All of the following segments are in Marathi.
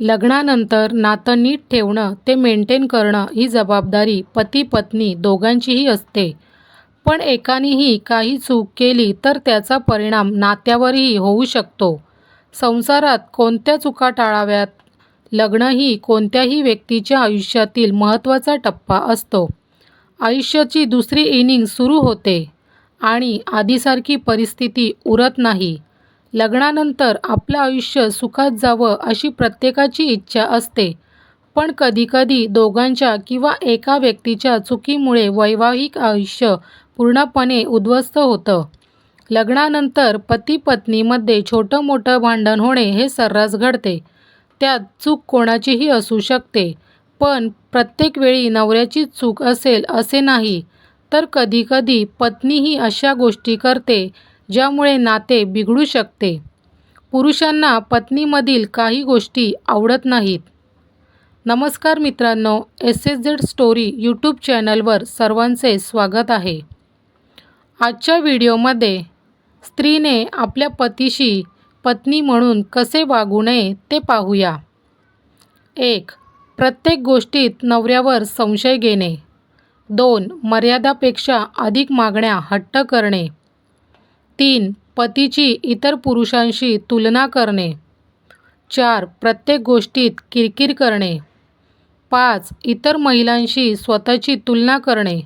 लग्नानंतर नातं नीट ठेवणं ते मेंटेन करणं ही जबाबदारी पती पत्नी दोघांचीही असते. पण एकानेही काही चूक केली तर त्याचा परिणाम नात्यावरही होऊ शकतो. संसारात कोणत्या चुका टाळाव्यात? लग्न ही कोणत्याही व्यक्तीच्या आयुष्यातील महत्त्वाचा टप्पा असतो. आयुष्याची दुसरी इनिंग सुरू होते आणि आधीसारखी परिस्थिती उरत नाही. लग्नानंतर आपलं आयुष्य सुखात जावं अशी प्रत्येकाची इच्छा असते. पण कधीकधी दोघांच्या किंवा एका व्यक्तीच्या चुकीमुळे वैवाहिक आयुष्य पूर्णपणे उद्ध्वस्त होतं. लग्नानंतर पती पत्नीमध्ये छोटं मोठं भांडण होणे हे सर्रास घडते. त्यात चूक कोणाचीही असू शकते. पण प्रत्येक वेळी नवऱ्याची चूक असेल असे नाही. तर कधीकधी पत्नीही अशा गोष्टी करते ज्यामुळे नाते बिघडू शकते. पुरुषांना पत्नीमधील काही गोष्टी आवडत नाहीत. नमस्कार मित्रांनो S S Z story YouTube चॅनलवर सर्वांचे स्वागत आहे. आजच्या व्हिडिओमध्ये स्त्रीने आपल्या पतीशी पत्नी म्हणून कसे वागू नये ते पाहूया. एक प्रत्येक गोष्टीत नवऱ्यावर संशय घेणे. दोन मर्यादापेक्षा अधिक मागण्या हट्ट करणे. तीन पतीची इतर पुरुषांशी तुलना करणे. चार प्रत्येक गोष्टीत किरकिर करणे. पाच इतर महिलांशी स्वतःची तुलना करणे.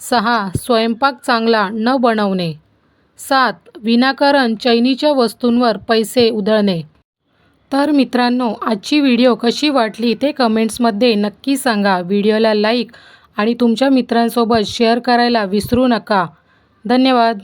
सहा स्वयंपाक चांगला न बनवणे. सात विनाकारण चैनीच्या वस्तूंवर पैसे उधळणे. तर मित्रांनो आजची व्हिडिओ कशी वाटली ते कमेंट्समध्ये नक्की सांगा. व्हिडिओला लाईक आणि तुमच्या मित्रांसोबत शेअर करायला विसरू नका. धन्यवाद.